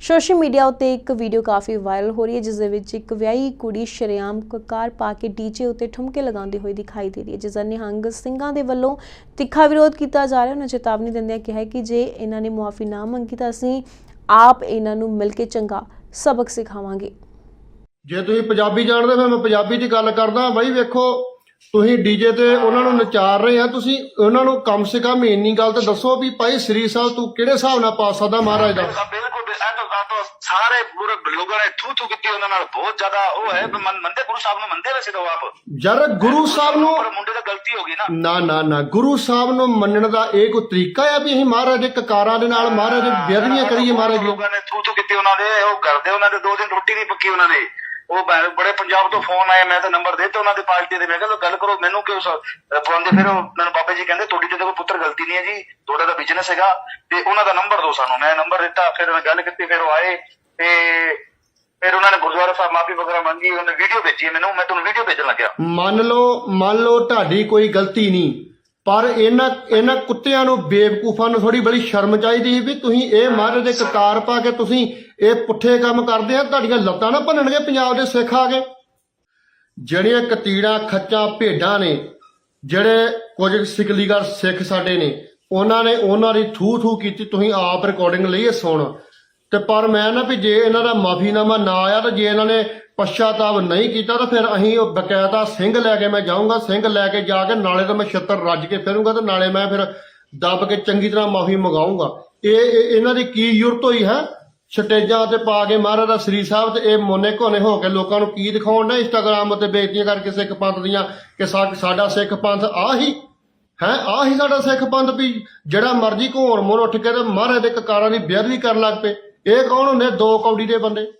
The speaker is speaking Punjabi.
ਸੋਸ਼ਲ ਮੀਡੀਆ ਉੱਤੇ ਇੱਕ ਵੀਡੀਓ ਕਾਫੀ ਵਾਇਰਲ ਹੋ ਰਹੀ ਹੈ, ਜਿਸ ਦੇ ਵਿੱਚ ਇੱਕ ਵਿਆਹੀ ਕੁੜੀ ਸ਼ਰੇਆਮ ਕਕਾਰ ਪਾ ਕੇ ਡੀਜੇ ਉੱਤੇ ਠੁਮਕੇ ਲਗਾਉਂਦੀ ਹੋਈ ਦਿਖਾਈ ਦੇ ਰਹੀ ਹੈ, ਜਿਸ ਦਾ ਨਿਹੰਗ ਸਿੰਘਾਂ ਦੇ ਵੱਲੋਂ ਤਿੱਖਾ ਵਿਰੋਧ ਕੀਤਾ ਜਾ ਰਿਹਾ ਉਹਨਾਂ ਚੇਤਾਵਨੀ ਦਿੰਦਿਆਂ ਕਿਹਾ ਕਿ ਜੇ ਇਹਨਾਂ ਨੇ ਮੁਆਫੀ ਨਾ ਮੰਗੀ ਤਾਂ ਅਸੀਂ ਆਪ ਇਹਨਾਂ ਨੂੰ ਮਿਲ ਕੇ ਚੰਗਾ ਸਬਕ ਸਿਖਾਵਾਂਗੇ। ਜੇ ਤੁਸੀਂ ਪੰਜਾਬੀ ਜਾਣਦੇ ਹੋ ਮੈਂ ਪੰਜਾਬੀ 'ਚ ਗੱਲ ਕਰਦਾ ਬਾਈ ਵੇਖੋ, ਤੁਸੀਂ ਡੀਜੇ ਤੇ ਉਹਨਾਂ ਨੂੰ ਨਚਾਰ ਰਹੇ ਆ, ਤੁਸੀਂ ਉਹਨਾਂ ਨੂੰ ਕਮ ਸੇ ਕਮ ਇੰਨੀ ਗੱਲ ਤੇ ਦੱਸੋ ਵੀ ਭਾਈ ਸ੍ਰੀ ਸਾਹਿਬ ਤੂੰ ਕਿਹੜੇ ਹਿਸਾਬ ਨਾਲ ਪਾ ਸਕਦਾ ਮਹਾਰਾਜ ਦਾ? ਹਾਂ, ਇਹ ਤਾਂ ਸਾਰੇ ਪੂਰੇ ਲੋਕਾਂ ਨੇ ਥੂ ਥੂ ਕੀਤੀ ਉਹਨਾਂ ਨਾਲ ਬਹੁਤ ਜ਼ਿਆਦਾ ਉਹ ਹੈ ਮੰਨਦੇ ਗੁਰੂ ਸਾਹਿਬ ਨੂੰ ਮੰਨਦੇ ਵੈਸੇ ਤਾਂ ਆਪ। ਯਾਰ ਗੁਰੂ ਸਾਹਿਬ ਨੂੰ ਪਰ ਮੁੰਡੇ ਦਾ ਗਲਤੀ ਹੋ ਗਈ ਨਾ। ਨਾ ਨਾ ਨਾ ਗੁਰੂ ਸਾਹਿਬ ਨੂੰ ਮੰਨਣ ਦਾ ਇਹ ਕੋਈ ਤਰੀਕਾ ਆ ਵੀ ਅਸੀਂ ਮਹਾਰਾਜ ਦੇ ਕਕਾਰਾਂ ਦੇ ਨਾਲ ਮਹਾਰਾਜ ਦੇ ਬੇਅਦਬੀਆਂ ਕਰੀਏ ਮਹਾਰਾਜ ਲੋਕਾਂ ਨੇ ਥੂ ਥੂ ਕੀਤੀ ਉਹਨਾਂ ਦੇ ਉਹ ਕਰਦੇ ਉਹਨਾਂ ਦੇ ਦੋ ਦਿਨ ਰੋਟੀ ਨਹੀਂ ਪੱਕੀ ਉਹਨਾਂ ਦੇ। ਉਹ ਬ- ਬੜੇ ਪੰਜਾਬ ਤੋਂ ਫੋਨ ਆਏ, ਮੈਂ ਤਾਂ ਨੰਬਰ ਦੇ ਉਹਨਾਂ ਦੀ ਪਾਰਟੀ ਦੇ, ਮੈਂ ਕਿਹਾ ਲਓ ਗੱਲ ਕਰੋ, ਮੈਨੂੰ ਕਿਉਂ ਪਵਾਉਂਦੇ ਫਿਰ ਉਹ? ਮੈਨੂੰ ਬਾਬਾ ਜੀ ਕਹਿੰਦੇ, ਤੁਹਾਡੀ ਤੇ ਕੋਈ ਪੁੱਤਰ ਗਲਤੀ ਨਹੀਂ ਹੈ ਜੀ, ਤੁਹਾਡਾ ਤਾਂ ਬਿਜ਼ਨਸ ਹੈਗਾ, ਤੇ ਉਹਨਾਂ ਦਾ ਨੰਬਰ ਦਿਓ ਸਾਨੂੰ। ਮੈਂ ਨੰਬਰ ਦਿੱਤਾ, ਫਿਰ ਮੈਂ ਗੱਲ ਕੀਤੀ, ਫਿਰ ਉਹ ਆਏ, ਤੇ ਫਿਰ ਉਹਨਾਂ ਨੇ ਗੁਰਦੁਆਰਾ ਸਾਹਿਬ ਮਾਫੀ ਵਗੈਰਾ ਮੰਗੀ, ਉਹਨੇ ਵੀਡੀਓ ਭੇਜੀ ਮੈਨੂੰ, ਮੈਂ ਤੁਹਾਨੂੰ ਵੀਡੀਓ ਭੇਜਣ ਲੱਗਿਆ। ਮੰਨ ਲਓ ਮੰਨ ਲਓ ਤੁਹਾਡੀ ਕੋਈ ਗਲਤੀ ਨਹੀਂ, ਪਰ ਇਹਨਾਂ ਇਹਨਾਂ ਕੁੱਤਿਆਂ ਨੂੰ, ਬੇਵਕੂਫਾਂ ਨੂੰ ਥੋੜੀ ਬੜੀ ਸ਼ਰਮ ਚਾਹੀਦੀ ਸੀ ਵੀ ਤੁਸੀਂ ਇਹ ਮਹਾਰਾਜ ਦੇ ਕਕਾਰ ਪਾ ਕੇ ਤੁਸੀਂ ਇਹ ਪੁੱਠੇ ਕੰਮ ਕਰਦੇ ਆ, ਤੁਹਾਡੀਆਂ ਲੱਤਾਂ ਨਾ ਭੰਨਣਗੇ ਪੰਜਾਬ ਦੇ ਸਿੱਖ ਆ ਕੇ। ਜਿਹੜੀਆਂ ਕਤੀੜਾਂ, ਖੱਚਾਂ, ਭੇਡਾਂ ਨੇ, ਜਿਹੜੇ ਕੁਝ ਸਿਕਲੀਗਰ ਸਿੱਖ ਸਾਡੇ ਨੇ, ਉਹਨਾਂ ਨੇ ਉਹਨਾਂ ਦੀ ਥੂ ਥੂ ਕੀਤੀ, ਤੁਸੀਂ ਆਪ ਰਿਕਾਰਡਿੰਗ ਲਈ ਇਹ ਸੁਣ। ਤੇ ਪਰ ਮੈਂ ਨਾ ਵੀ ਜੇ ਇਹਨਾਂ ਦਾ ਮਾਫੀਨਾਮਾ ਨਾ ਆਇਆ ਤਾਂ ਜੇ ਇਹਨਾਂ ਨੇ ਪਛਤਾਵਾ ਨਹੀਂ ਕੀਤਾ ਤਾਂ ਫਿਰ ਅਸੀਂ ਉਹ ਬਕਾਇਦਾ ਸਿੰਘ ਲੈ ਕੇ ਮੈਂ ਜਾਊਂਗਾ, ਸਿੰਘ ਲੈ ਕੇ ਜਾ ਕੇ ਨਾਲੇ ਤਾਂ ਮੈਂ ਛੱਤਰ ਰੱਜ ਕੇ ਫਿਰੂੰਗਾ ਤੇ ਨਾਲੇ ਮੈਂ ਫਿਰ ਦੱਬ ਕੇ ਚੰਗੀ ਤਰ੍ਹਾਂ ਮਾਫੀ ਮੰਗਾਉਂਗਾ ਇਹ, ਇਹ- ਇਹਨਾਂ ਦੀ ਕੀ ਜ਼ਰੂਰਤ ਹੋਈ ਹੈ? ਸਟੇਜਾਂ ਤੇ ਪਾ ਕੇ ਮਹਾਰਾਜ ਸ੍ਰੀ ਸਾਹਿਬ ਤੇ ਇਹ ਮੋਨੇ ਕੋਨੇ ਹੋ ਕੇ ਲੋਕਾਂ ਨੂੰ ਕੀ ਦਿਖਾਉਣ ਨੇ ਇੰਸਟਾਗ੍ਰਾਮ ਉੱਤੇ ਬੇਇੱਜ਼ਤੀਆਂ ਕਰਕੇ ਸਿੱਖ ਪੰਥ ਦੀਆਂ ਕਿ ਸਾਡਾ ਸਿੱਖ ਪੰਥ ਆਹੀ ਹੈ ਆਹੀ ਸਾਡਾ ਸਿੱਖ ਪੰਥ ਵੀ ਜਿਹੜਾ ਮਰਜ਼ੀ ਘੋਰ ਮੋਰ ਉੱਠ ਕੇ ਤੇ ਮਹਾਰਾਜ ਦੇ ਕਕਾਰਾਂ ਦੀ ਬੇਅਦਬੀ ਕਰਨ ਲੱਗ ਪਏ। ਇਹ ਕੌਣ ਹੁੰਦੇ? ਦੋ ਕੌਡੀ ਦੇ ਬੰਦੇ।